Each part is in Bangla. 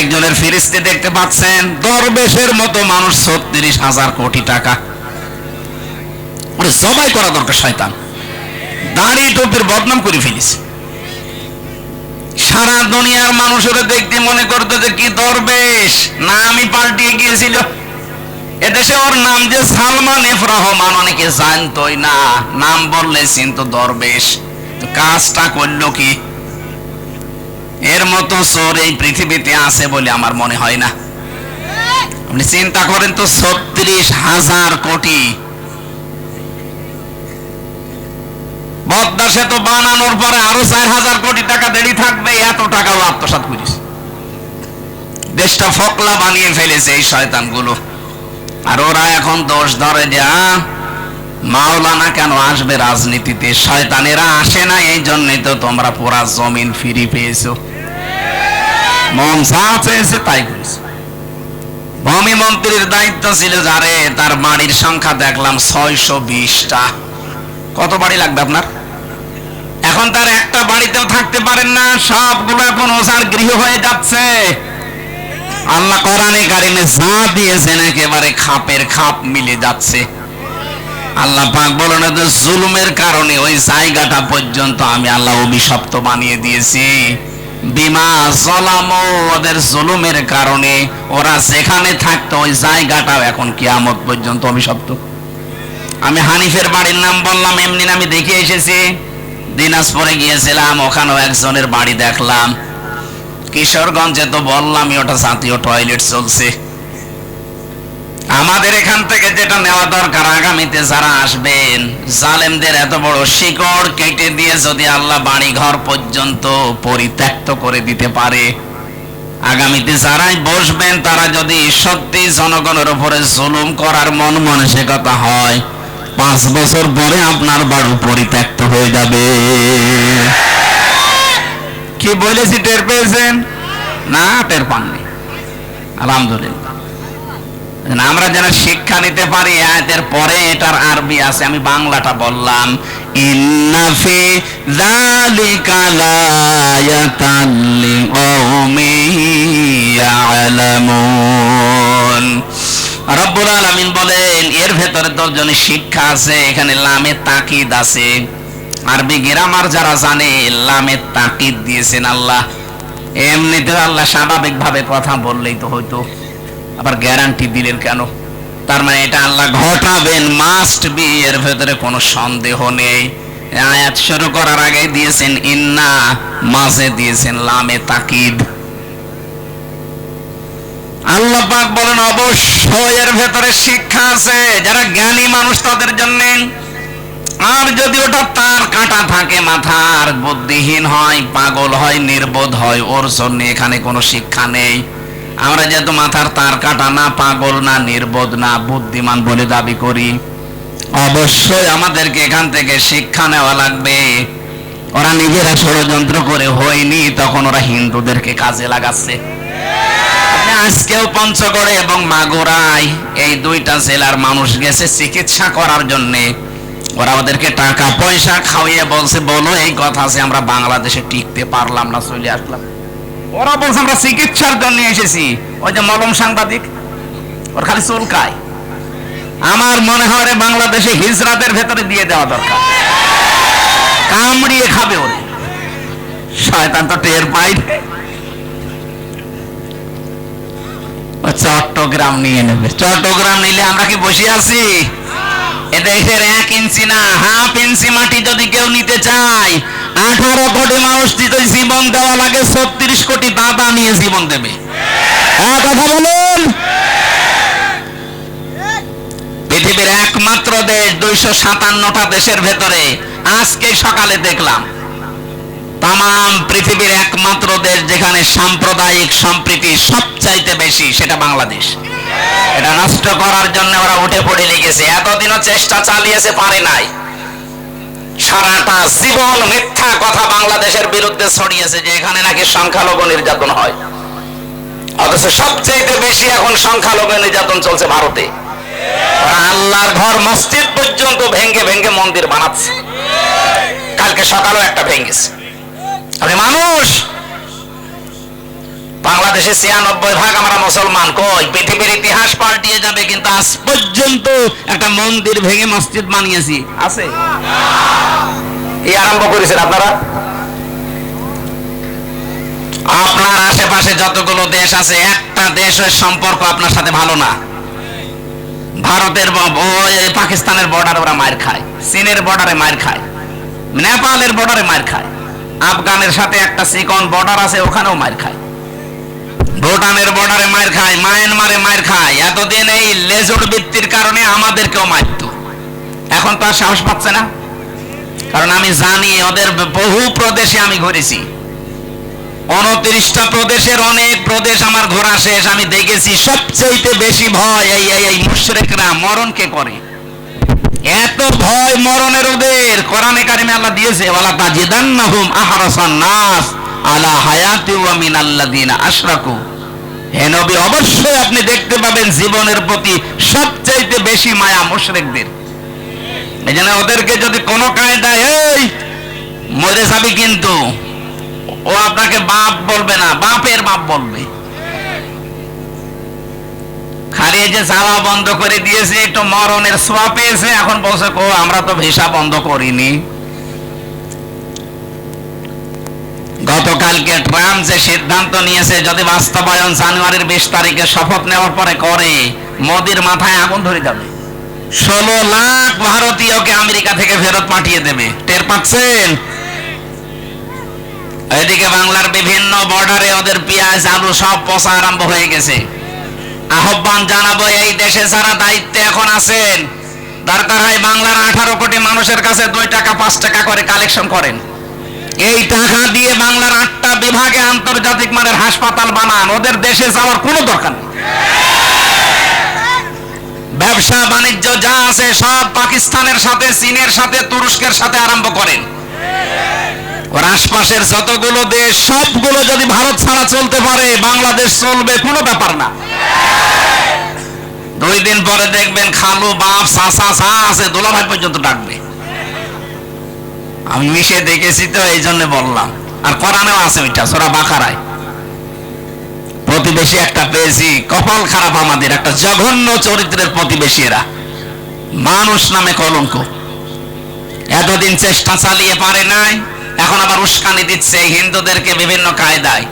একজনের ফিরিস্তি দেখতে পাচ্ছেন, দরবেশের মতো মানুষ ছত্রিশ হাজার কোটি টাকা। জবাই করা দরকার শয়তান। দাড়ি টুপির বদনাম করে ফেলিস সারা দুনিয়ার মানুষেরা দেখতে মনে করতো যে কি দরবেশ, নামই পাল্টিয়ে গিয়েছিল। এদেশে ওর নাম যে সালমান এফ রহমান, অনেকে জানতোই না। নাম বললে চিন্ত দরবেশ। কাজটা করল কি? মতো চোর এই পৃথিবীতে আছে বলে আমার মনে হয় না। আপনি চিন্তা করেন তো, ছত্রিশ হাজার কোটি। পদ্মা সেতু বানানোর পরে আরও চার হাজার কোটি টাকা দেরি থাকবে, এত টাকাও আত্মসাৎ করিস। দেশটা ফকলা বানিয়ে ফেলেছে এই শয়তানগুলো। আর ওরা এখন দোষ ধরে যা মাওলানা কেন আসবে রাজনীতিতে? শয়তানেরা আসে না এই জন্যই তো তোমরা পুরা জমিন ফিরি পেয়েছ। মন চেয়েছে তাই করেছে ভূমি মন্ত্রীর দায়িত্ব ছিল যারে তার বাড়ির সংখ্যা দেখলাম ছয়শো বিশটা। কত বাড়ি লাগবে আপনার? এখন তার একটা বাড়িতেও থাকতে পারেন না ওসার গৃহ হয়ে যাচ্ছে। আল্লাহ কারিমে যা দিয়েছেন একেবারে খাপের খাপ মিলে যাচ্ছে। আল্লাহ পাক বলেন জুলুমের কারণে ওই জায়গাটা পর্যন্ত আমি আল্লাহ অভিশপ্ত বানিয়ে দিয়েছি। বিমা জলাম, ওদের জুলুমের কারণে ওরা যেখানে থাকতো, ওই জায়গাটাও এখন কিয়ামত পর্যন্ত অভিশপ্ত। আমি হানিফের বাড়ির নাম বললাম, এমনি আমি দেখে এসেছি, দিনাজপুরে গিয়েছিলাম, ওখানেও একজনের বাড়ি দেখলাম। কিশোরগঞ্জে তো বললাম ওটা জাতীয় টয়লেট চলছে। আমাদের এখান থেকে যেটা নেওয়া দরকার, আগামীতে যারা আসবেন, জালেমদের এত বড় শিকড় কেটে দিয়ে যদি আল্লাহ বাড়ি ঘর পর্যন্ত পরিত্যক্ত করে দিতে পারে। আগামীতে যারাই বসবেন, তারা যদি সত্যি জনগণের উপরে জুলুম করার মন মানসিকতা হয়, পাঁচ বছর পরে আপনার বাড়ি পরিত্যক্ত হয়ে যাবে। কি বলেছি, টের পেয়েছেন? না, টের পাননি। আলহামদুলিল্লাহ। আমরা যেন শিক্ষা নিতে পারি, আয়াতের পরে এটার আরবি আছে, আমি বাংলাটা বললাম। ইন্নাফি যালিকা লায়াতান লিকওমি ইয়ালামুন। বলেন, এর ভেতরে দশজনের শিক্ষা আছে, এখানে লামে তাকিদ আছে। আরবি গ্রামার যারা জানে, লামে তাকিদ দিয়েছেন আল্লাহ। এমনিতে আল্লাহ স্বাভাবিকভাবে কথা বললেই তো হয়তো আবার গ্যারান্টি দিলেন কেন? তার মানে এটা আল্লাহ ঘটাবেন মাস্ট বি এর ভেতরে কোনো সন্দেহ নেই। আয়াত শুরু করার আগে দিয়েছেন, ইন্না মাঝে দিয়েছেন লামে তাকিদ। আল্লাহ পাক বলেন, অবশ্যই এর ভেতরে শিক্ষা আছে। যারা জ্ঞানী মানুষ তাদের জন্য, আর যদি ওটা তার কাটা থাকে, মাথার বুদ্ধিহীন হয়, পাগল হয়, নির্বোধ হয়, ওর জন্য এখানে কোনো শিক্ষা নেই। আমরা যেহেতু মাথার তার কাটা, না পাগল, না নির্বোধ, না বুদ্ধিমান বলে দাবি করি। অবশ্যই আমাদেরকে এখান থেকে শিক্ষা নেওয়া লাগবে। ওরা নিজেরা ষড়যন্ত্র করে হয়নি, তখন ওরা হিন্দুদেরকে কাজে লাগাচ্ছে। আজকেও পঞ্চগড়ে এবং মাগুরায় এই দুইটা জেলার মানুষ গেছে চিকিৎসা করার জন্য। ওরা ওদেরকে টাকা পয়সা খাওয়িয়ে বলছে, বলো, এই কথা আছে, আমরা বাংলাদেশে টিকতে পারলাম না, চলে আসলাম। ওরা বলছে, আমরা চিকিৎসার জন্য এসেছি। ওই যে মলম সাংবাদিক, ওর খালি চুলকায়। আমার মনে হয় রে বাংলাদেশে হিজরাতের ভেতরে দিয়ে দেওয়া দরকার। কামড়িয়ে খাবে ওরে। শয়তান তো টের পাই চট্টগ্রাম নিয়ে নেবে। চট্টগ্রাম নিলে আমরা কি বসে আছি? এদেশের এক ইঞ্চি না, হাফ ইঞ্চি মাটি যদি কেউ নিতে চায় আঠারো কোটি মানুষ জীবন দেওয়া লাগে, ছত্রিশ কোটি দাদা নিয়ে জীবন দেবে। হ্যাঁ কথা বলুন। পৃথিবীর একমাত্র দেশ দুইশো সাতান্নটা দেশের ভেতরে। আজকে সকালে দেখলাম তাম পৃথিবীর একমাত্র দেশ যেখানে সাম্প্রদায়িক সম্প্রীতি সবচাইতে বেশি, সেটা বাংলাদেশ। এটা নষ্ট করার জন্য ওরা উঠে পড়ে লেগেছে। এতদিনও চেষ্টা চালিয়েছে, পারে নাই। সারাটা জীবন মিথ্যা কথা বাংলাদেশের বিরুদ্ধে ছড়িয়েছে যে এখানে নাকি সংখ্যালঘু নির্যাতন হয়। অথচ সবচেয়ে বেশি এখন সংখ্যালঘু নির্যাতন চলছে ভারতে। আল্লাহর ঘর মসজিদ পর্যন্ত ভেঙ্গে ভেঙ্গে মন্দির বানাচ্ছে। কালকে সকালেও একটা ভেঙ্গেছে। মানুষ বাংলাদেশে ছিয়ানব্বই ভাগ আমরা মুসলমান। কই? পৃথিবীর ইতিহাস পাল্টিয়ে যাবে কিন্তু আজ পর্যন্ত একটা মন্দির ভেঙে মসজিদ বানিয়েছি। আছে। এই আরম্ভ করেছেন আপনারা? আপনার আশেপাশে যতগুলো দেশ আছে একটা দেশের সম্পর্ক আপনার সাথে ভালো না। ভারতের ব- পাকিস্তানের বর্ডারে ওরা মার খায় চীনের বর্ডারে মার খায় নেপালের বর্ডারে মার খায় আফগানের সাথে একটা সিকন বর্ডার আছে ওখানেও মার খায়। ভুটানের বর্ডারে মার খায় মায়ানমারে মার খায়। এতদিন এই লেজুর বৃত্তির কারণে আমাদেরকেও মারতো। এখন তো আর সাহস পাচ্ছে না। কারণ আমি জানি ওদের বহু প্রদেশে আমি ঘুরেছি। উনত্রিশটা প্রদেশের অনেক প্রদেশ আমার ঘোরা শেষ। আমি দেখেছি সবচেয়ে বেশি ভয় এই এই মুশরিকরা মরণকে করে? এত ভয় মরণের ওদের। কোরআনে কারিমে আল্লাহ দিয়েছে, ওয়ালা তাজিদান্নাহুম আহরাসান নাস আলা হায়াতি ওয়া মিনাল্লাযিনা আশরাকু। হে নবী, অবশ্যই আপনি দেখতে পাবেন জীবনের প্রতি সবচাইতে বেশি মায়া মুশরিকদের। এই জন্য ওদেরকে যদি কোনো কায়দায়, এই, মরে যাবি কিন্তু। ও আপনাকে বাপ বলবে না, বাপের বাপ বলবে। খালি যে চাওয়া বন্ধ করে দিয়েছে, একটু মরণের সোয়া পেয়েছে, এখন বলছে, কো, আমরা তো ভিসা বন্ধ করিনি। গতকালকে ট্রাম্প যে সিদ্ধান্ত নিয়েছে, যদি বাস্তবায়ন জানুয়ারির বিশ তারিখে শপথ নেওয়ার পরে করে, মোদির মাথায় আগুন ধরে যাবে। ষোলো লাখ ভারতীয়কে আমেরিকা থেকে ফেরত পাঠিয়ে দেবে। টের পাচ্ছেন? এদিকে বাংলার বিভিন্ন বর্ডারে ওদের পেঁয়াজ, আলু সব পচা আরম্ভ হয়ে গেছে। আহ্বান জানাব, এই দেশে যারা দায়িত্বে এখন আছেন, দরকার হয় বাংলার আঠারো কোটি মানুষের কাছে দুই টাকা, পাঁচ টাকা করে কালেকশন করেন। এই টাকা দিয়ে বাংলার আটটা বিভাগে আন্তর্জাতিক মানের হাসপাতাল বানান, ওদের দেশে যাওয়ার কোনো দরকার নেই। ব্যবসা, বাণিজ্য যা আছে সব পাকিস্তানের সাথে, চীনের সাথে, তুরস্কের সাথে আরম্ভ করেন। ওর আশপাশের যতগুলো দেশ, সবগুলো যদি ভারত ছাড়া চলতে পারে, বাংলাদেশ চলবে কোনো ব্যাপার না। দুই দিন পরে দেখবেন খালু বাপ সাসা সা আছে, দোলাভাই পর্যন্ত ডাকবে। আমি মিশে দেখেছি তো এই জন্য বললাম। আর কোরআনেও আছে ওইটা, সোরা বাকারায়। প্রতিবেশী একটা পেয়েছি, কপাল খারাপ আমাদের, একটা জঘন্য চরিত্রের প্রতিবেশী এরা মানুষ নামে কলঙ্ক। এতদিন চেষ্টা চালিয়ে পারে নাই, এখন আবার উস্কানি দিচ্ছে হিন্দুদেরকে বিভিন্ন কায়দায়।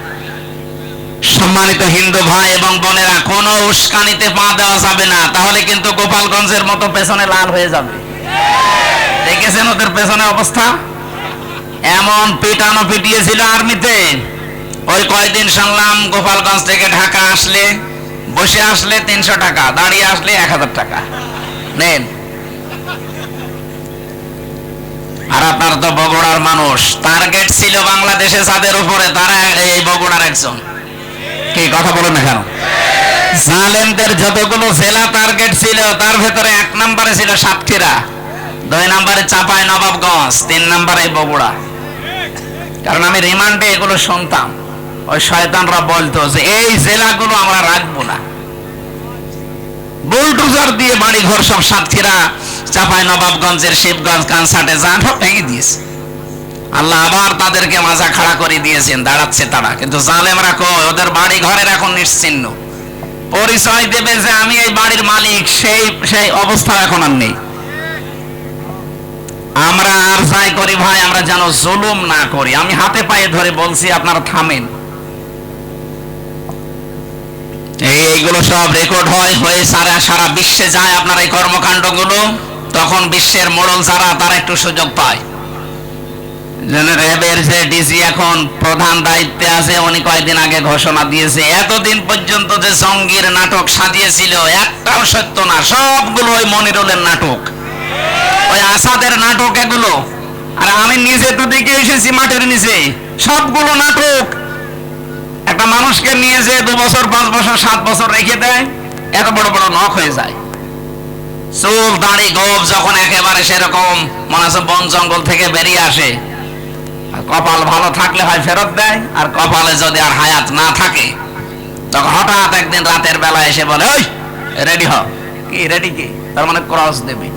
সম্মানিত হিন্দু ভাই এবং বোনেরা, কোনো উস্কানিতে পা দেওয়া যাবে না, তাহলে কিন্তু গোপালগঞ্জের মতো পেছনে লাল হয়ে যাবে। দেখেছেন ওদের পেছনে অবস্থা? এমন পিটানো পিটিয়েছিল আর্মিতে। ওই কয়দিন শুনলাম গোপালগঞ্জ থেকে ঢাকা আসলে, বসে আসলে তিনশো টাকা, দাঁড়িয়ে আসলে এক হাজার টাকা। নেন। আর আপনার তো বগুড়ার মানুষ। টার্গেট ছিল বাংলাদেশে যাদের উপরে, তারা এই বগুড়ার একজন। কি, কথা বলেন না কেন? জালেমদের যতগুলো জেলা টার্গেট ছিল, তার ভেতরে এক নম্বরে ছিল সাতক্ষীরা। দুই নম্বরে চাপাই নবাবগঞ্জ, তিন নম্বরে বগুড়া। কারণ আমি রিমান্ডে এগুলো শুনতাম। ওই শয়তানরা বলতো যে, এই জেলাগুলো আমরা রাখব না। বুলডোজার দিয়ে বাড়ি ঘর সব সাতক্ষীরা চাপাই নবাবগঞ্জের শিবগঞ্জ কানসাটে যান, সব ভেঙে দিয়েছে। আল্লাহ আবার তাদেরকে মাজা খাড়া করে দিয়েছেন, দাঁড়াচ্ছে তারা। কিন্তু জালেমরা কয় ওদের বাড়ি ঘরের এখন নিশ্চিন্ন। পরিচয় দেবে যে, আমি এই বাড়ির মালিক, সেই সেই অবস্থা এখন আর নেই। আমরা আর যাই করি ভাই, আমরা যেন জুলুম না করি। আমি হাতে পায়ে ধরে বলছি, আপনারা থামেন। এইগুলো সব রেকর্ড হয়, হয়ে সারা সারা বিশ্বে যায় আপনার এই কর্মকাণ্ডগুলো। তখন বিশ্বের মোড়ল যারা, তারা একটু সুযোগ পায়। র্যাবের যে ডিসি এখন প্রধান দায়িত্বে আছে, উনি কয়েকদিন আগে ঘোষণা দিয়েছে, এতদিন পর্যন্ত যে জঙ্গির নাটক সাজিয়েছিল, একটাও সত্য না, সবগুলো ওই মনিরুলের নাটক। ওই আসাদের নাটক এগুলো। আর আমি নিজে তো দেখে এসেছি মাঠের নিচে। সবগুলো নাটক। একটা মানুষকে নিয়ে যে দু বছর, পাঁচ বছর, সাত বছর রেখে দেয়, এত বড় বড় নখ হয়ে যায়। চুল, দাড়ি গোপ যখন একেবারে সেরকম মনে আছে বন জঙ্গল থেকে বেরিয়ে আসে। কপাল ভালো থাকলে হয় ফেরত দেয়, আর কপালে যদি আর হায়াত না থাকে, তখন হঠাৎ একদিন রাতের বেলা এসে বলে, ওই রেডি হ। কি রেডি কি? তার মানে ক্রস দেবে।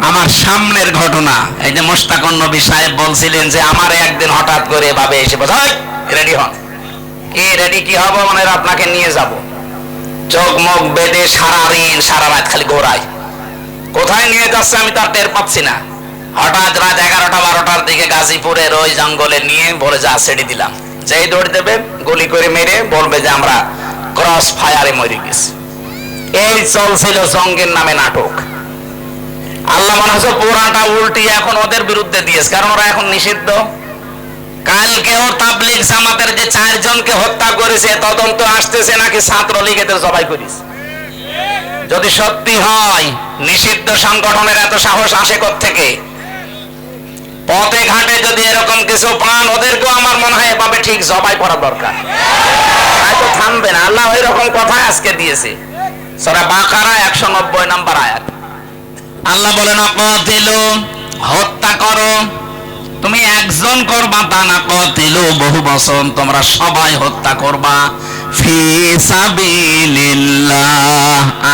আমার সামনের ঘটনা, এই যে মোস্তাকন নবী সাহেব বলছিলেন যে আমার একদিন হঠাৎ করে এভাবে এসে বোঝায় রেডি হন কি রেডি কি হব? মানে আপনাকে নিয়ে যাব। চোখ মুখ বেঁধে সারা দিন, সারা রাত খালি ঘোরায় কোথায় নিয়ে যাচ্ছে আমি তার টের পাচ্ছি না। হঠাৎ রাত এগারোটা, বারোটার দিকে গাজীপুরের ওই জঙ্গলে নিয়ে বলে, যা, ছেড়ে দিলাম। যেই দৌড় দেবে, গুলি করে মেরে বলবে যে, আমরা ক্রস ফায়ারে মরে গেছি। এই চলছিল জঙ্গের নামে নাটক। আল্লাহ মনে হচ্ছে পুরাটা উল্টি এখন ওদের বিরুদ্ধে দিয়েছে। কারণ ওরা এখন নিষিদ্ধ। কালকেও তাবলিগ জামাতের যে চারজনকে হত্যা করেছে, তদন্ত আসতেছে নাকি ছাত্রলীগেদের জবাই করিস যদি সত্যি হয়, নিষিদ্ধ সংগঠনের এত সাহস আসে থেকে পথে ঘাটে যদি এরকম কিছু পান, ওদেরকেও আমার মনে হয় এভাবে ঠিক জবাই করা দরকার। হয়তো থামবে না। আল্লাহ ওই রকম কথা আজকে দিয়েছে। সরা বাকারা একশো নব্বই নাম্বার আয়াত। আল্লাহ বলেন অকতিলু হত্যা করো। তুমি একজন করবা তা না কতিলু বহু বছর তোমরা সবাই হত্যা করবা।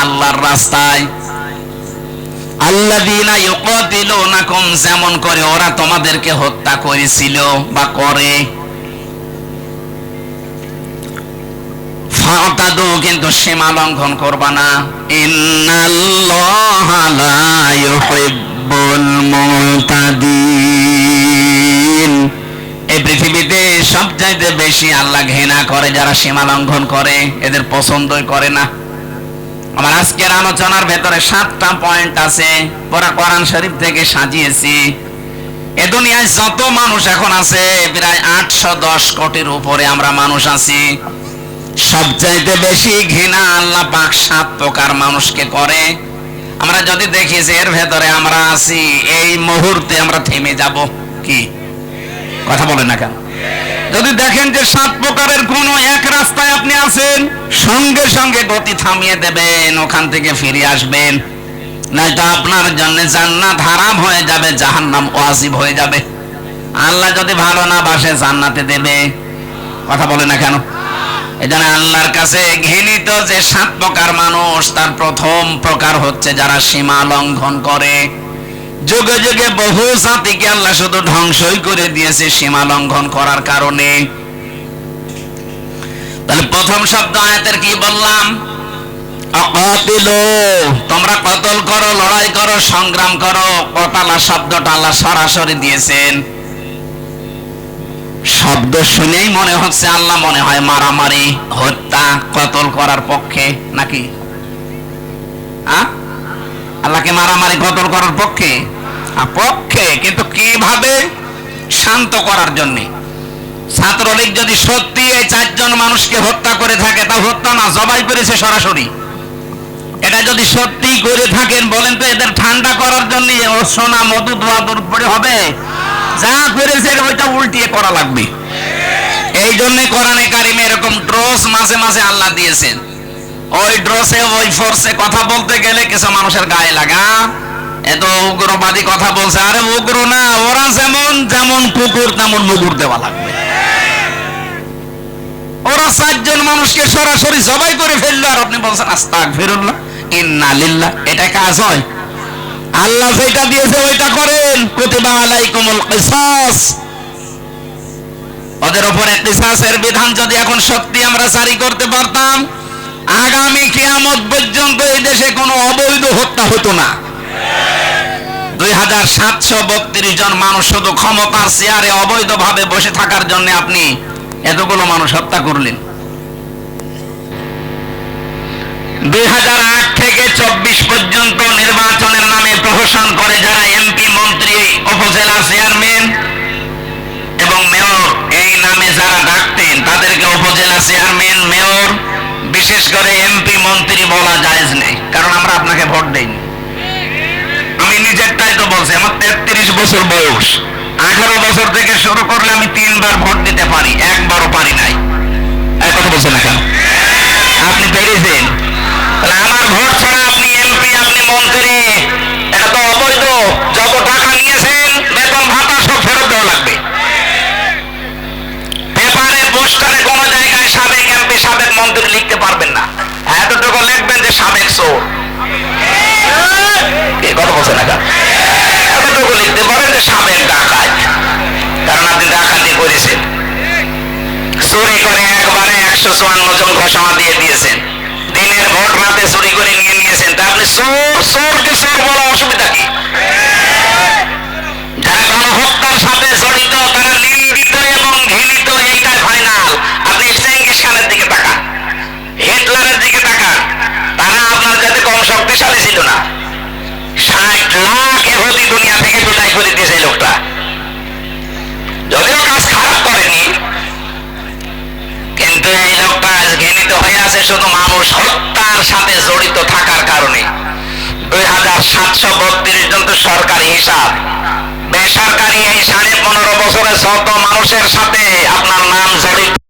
আল্লাহর রাস্তায়। আল্লাযীনা যেমন করে ওরা তোমাদেরকে হত্যা করেছিল বা করে। ফাতাদু কিন্তু সীমা লঙ্ঘন করবা না। এই পৃথিবীতে সবচাইতে বেশি আল্লাহ ঘৃণা করে যারা সীমা লঙ্ঘন করে, এদের পছন্দই করে না। আমার আজকের আলোচনার ভেতরে সাতটা পয়েন্ট আছে, পুরা কোরআন শরীফ থেকে সাজিয়েছি। এ দুনিয়ায় যত মানুষ এখন আছে, প্রায় আটশো দশ কোটির উপরে আমরা মানুষ আছি। সবচাইতে বেশি ঘৃণা আল্লাহ পাক সাত প্রকার মানুষকে করে। আমরা যদি দেখি যে এর ভেতরে আমরা আছি, এই মুহূর্তে আমরা থেমে যাব কি? কথা বলেন না কেন? যদি দেখেন যে সাত প্রকারের কোন এক রাস্তায় আপনি আছেন, সঙ্গে সঙ্গে গতি থামিয়ে দেবেন, ওখান থেকে ফিরে আসবেন। নয়তো আপনার জন্য জান্নাত হারাম হয়ে যাবে, জাহান্নাম ওয়াজিব হয়ে যাবে। আল্লাহ যদি ভালো না বাসে জান্নাতে দেবে। কথা বলে না কেন? এজন্য আল্লাহর কাছে ঘৃণিত যে সাত প্রকার মানুষ তার প্রথম প্রকার হচ্ছে যারা সীমা লঙ্ঘন করে। যুগে যুগে বহু জাতিকে আল্লাহ শুধু ধ্বংসই করে দিয়েছে সীমা লঙ্ঘন করার কারণে। তাহলে প্রথম শব্দ আয়াতের কি বললাম? তোমরা কতল করো লড়াই করো সংগ্রাম করো কতালা শব্দটা আল্লাহ সরাসরি দিয়েছেন। শব্দ শুনেই মনে হচ্ছে আল্লাহ মনে হয় মারামারি, হত্যা, কতল করার পক্ষে নাকি? আল্লাহকে মারামারি, কতল করার পক্ষে? পক্ষে, কিন্তু কীভাবে শান্ত করার জন্য? ছাত্রলীগ যদি সত্যি এই চারজন মানুষকে হত্যা করে থাকে তা হত্যা না জবাই করেছে সরাসরি। এটা যদি সত্যি করে থাকেন, বলেন তো এদের ঠান্ডা করার জন্য সোনা মধু দোয়া দূর পরে হবে। যা করেছে ওইটা উল্টিয়ে করা লাগবে। এই জন্য কোরআনে কারিমে এরকম ড্রস মাঝে মাঝে আল্লাহ দিয়েছেন। ওই ড্রসে, ওই ফোর্সে কথা বলতে গেলে কিছু মানুষের গায়ে লাগা। এত উগ্রবাদী কথা বলছে, আরে উগ্র না, ওরা যেমন যেমন কুকুর, তেমন মুগুর দেওয়া লাগবে। ওরা চারজন মানুষকে সরাসরি জবাই করে ফেলল আর আপনি বলছেন আস্তাক ফিরুল্লাহ ইন্না লিল্লাহ এটা কাজ হয়। আল্লাহ যেটা দিয়েছে ওইটা করেন। কুতিবা আলাইকুমুল কিসাস। ওদের উপরে কিসাসের বিধান যদি এখন সত্যি আমরা জারি করতে পারতাম, আগামী কিয়ামত পর্যন্ত এই দেশে কোনো অবৈধ হত্যা হতো না। দুই হাজার সাতশো বত্রিশ জন মানুষ শুধু ক্ষমতার চেয়ারে অবৈধভাবে বসে থাকার জন্য আপনি এতগুলো মানুষ হত্যা করলেন। দুই হাজার আট থেকে চব্বিশ পর্যন্ত নির্বাচনের নামে প্রহসন করে যারা এমপি, মন্ত্রী, উপজেলা চেয়ারম্যান এবং মেয়র, এই নামে যারা ডাকতেন, তাদেরকে উপজেলা চেয়ারম্যান, মেয়র, বিশেষ করে এমপি, মন্ত্রী বলা জায়েজ নেই, কারণ আমরা আপনাকে ভোট দেইনি। আমি নিজেরটাই তো বলছি, আমার তেত্রিশ বছর বয়স। আঠারো বছর থেকে শুরু করলে আমি তিনবার ভোট দিতে পারি, একবারও পারি নাই। এই কথা বলছেন না কেন? আপনি পেরেছেন? আমার ভোট ছাড়া আপনি এমপি আপনি মন্ত্রী সাতশো বত্রিশ জন তো সরকারি হিসাব। বেসরকারি এই সাড়ে পনেরো বছরে শত মানুষের সাথে আপনার নাম জড়িত